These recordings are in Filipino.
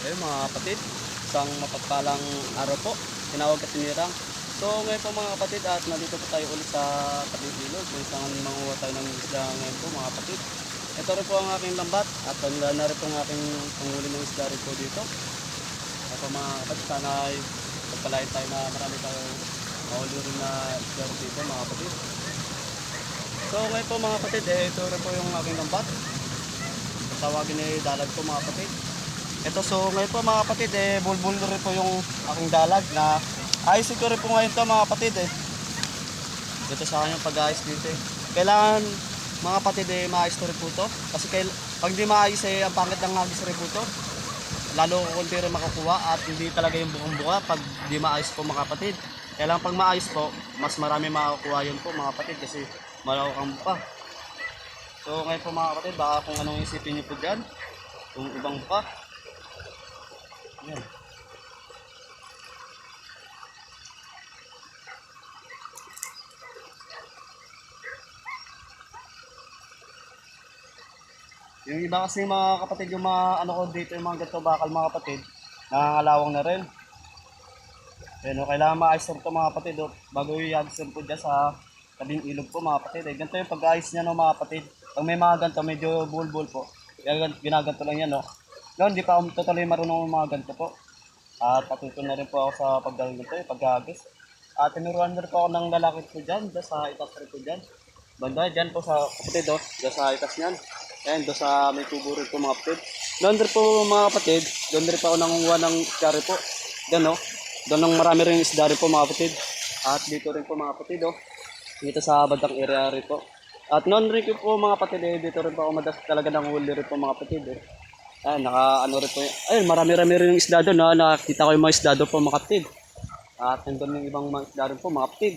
Ayun mga kapatid, isang mapagpalang araw po, tinawag at tinirang. So ngayon po mga kapatid at nandito po tayo ulit sa tabing ilog kung saan manguha tayo ng isda ngayon po mga kapatid. Ito rin po ang aking lambat at wala na rin po ang aking panghuli ng isda rin po dito. Ito mga kapatid, sana ay pagpalain tayo na marami tayong mahuli rin na isda rin dito mga kapatid. So ngayon po mga kapatid, eh, ito rin po yung aking lambat. Tawagin ni dalag po mga kapatid. Ito so ngayon po mga kapatid eh bulbul rin po yung aking dalag na ayusin ko rin po ngayon to mga kapatid eh. Dito sa kanyang pag-ayos dito eh. Kailangan mga kapatid eh maayos to rin po to. Kasi kail, pag di maayos eh ang pangit ng agis rin po to. Lalo kung di rin makakuha at hindi talaga yung bukang buka pag di maayos po mga kapatid. Kailangan pag maayos po, mas marami makakuha yun po mga kapatid kasi malawak ang buka. So ngayon po mga kapatid, baka kung anong isipin niyo po dyan, kung ibang buka, Yung iba kasi mga kapatid, yung mga ano ko dito, yung mga ganito bakal mga kapatid, nangangalawang na rin. Yan o, kailangan maayos rin ito mga kapatid. O, bago i-agis rin po dyan sa tabing ilog po mga kapatid. Eh, ganito yung pag-ayos niya no mga kapatid. Pag may mga ganito, medyo bulbul po. Ginagan- Ginaganto lang yan no. Noon, di pa ako totally marunong ng mga ganito po. At patuto na rin po ako sa pagdalong ganito, yung pag-agis. At tinuruan na rin po ako ng lalaki po dyan, dyan sa itas po dyan. Banda, dyan po sa kapatid o, dyan sa itas niyan. Ayan, doon sa may tubo rin po mga kapatid. Doon rin po mga kapatid, doon rin po ako nangunguha ng isda rin po. Doon o, doon ang marami rin isda rin po mga kapatid. At dito rin po mga kapatid o, dito sa bandang area rin po. At noon rin po mga kapatid eh, dito rin po ako madas talaga ng huli rin po mga kapatid eh. Ayan, naka ano rin po yun. Ayun, marami-rami rin yung isda doon ha. Nakakita ko yung mga isda doon po mga kapatid. At nandun yung ibang mga isda rin po mga kapatid.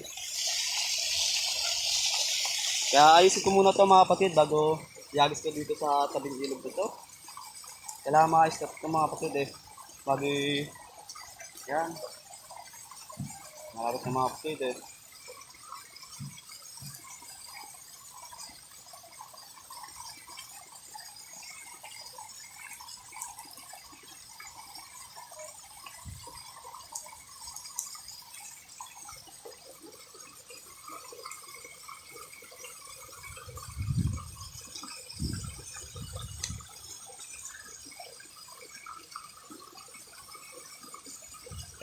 Kaya ayusin ko muna to mga kapatid bago iagis ko dito sa tabing ilog dito. Kailangan ko ito mga kapatid eh. Bago i- yan. Malapit na mga kapatid eh.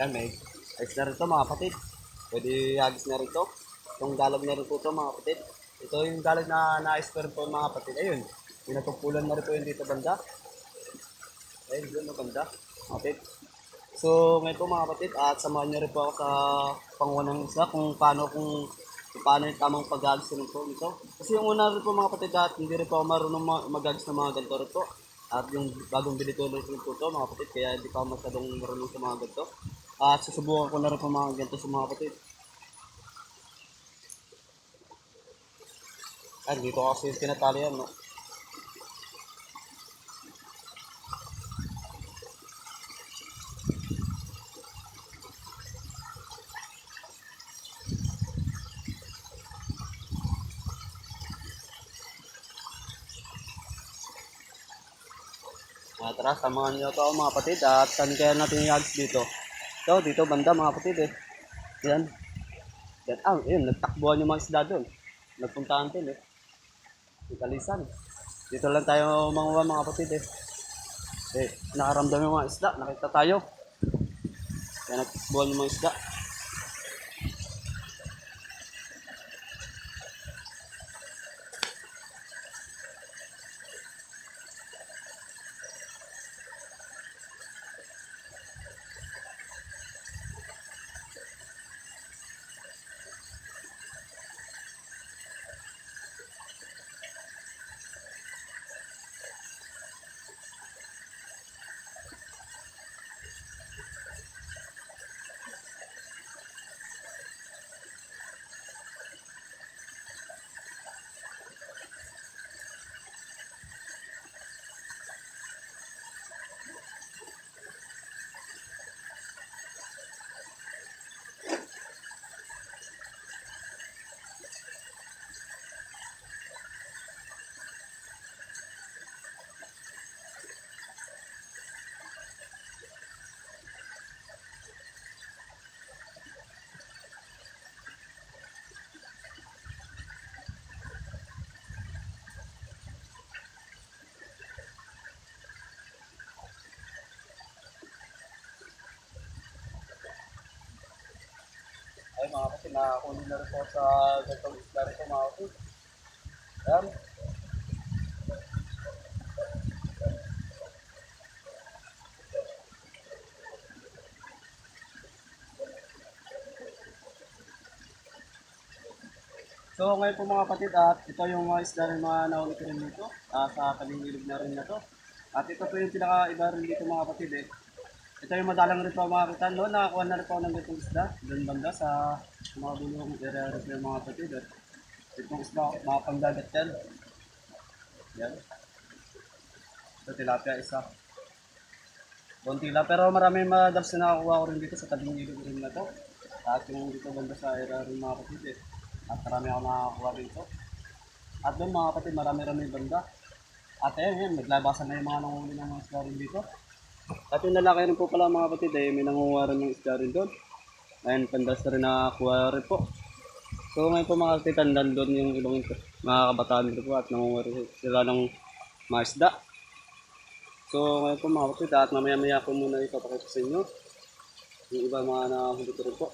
Yan, may ayos na rin ito mga kapatid. Pwede hagis na rin ito. Itong dalag na rin po ito mga kapatid. Ito yung dalag na rin po mga kapatid. Ayun, pinatupulan na rin po yun dito banda. Ayun, doon maganda. Mga kapatid. So, ngayon po mga kapatid, at samahan niyo rin po ako sa panguha ng isla kung paano kung kung paano yung tamang pag-agis rin po nito. Kasi yung una rin po mga kapatid, at hindi rin po ako marunong ma- mag-agis ng mga ganito rin po. At yung bagong ko rin po ito mga kapatid, kaya hindi pa ako masyadong marunong sa mga ganito. At susubukan ko na rin po mga ganito sa mga kapatid. Ay, dito kasi tinatali yan, no? Mga tara, samahan niyo ako mga kapatid at saan kaya natin agis dito. So, dito banda mga kapatid eh. Yan. Yan. Ah, yun, nagtakbuhan yung mga isda doon. Nagpuntahan din eh. Yung kalisan. Dito lang tayo manguha mga kapatid eh. Eh, nakaramdam yung mga isda. Nakita tayo. Kaya nagtakbuhan yung mga isda. Mga kapatid, nakakunin na rin po sa gantong isla rin po mga kapatid. Ayan. So ngayon po mga kapatid at ito yung mga isda rin mga nahuli ko rin dito ah, sa tabing ilog na rin na to. At ito po yung pinaka-iba rin dito mga kapatid eh. Ito madalang rin po makakita noon. Nakakuha na rin po ng ganitong isda. Doon banda sa mga bulong area rin po yung mga kapatid. At itong isda, mga pangdagat yan. Yan. Ito tilapia isa. Bunti lang. Pero marami madams na nakakuha ko rin dito sa tabing ilog rin na to. At yung dito banda sa area rin mga kapatid eh. At marami ako nakakakuha dito. At doon mga kapatid, marami-rami banda. At ayun, ayun, naglabasan na yung mga nanguhuli ng mga isda rin dito. At yung lalaki rin po pala mga kapatid, eh, may nangunguha rin ng isda rin doon. Ayun, pandas na rin nakakuha rin po. So ngayon po mga kapatid, tandan doon yung ibang mga kabataan dito po at nangunguha rin sila ng mga. So ngayon po mga kapatid, at mamaya-maya ko muna ipapakita sa inyo yung iba mga nahuli ko rin po.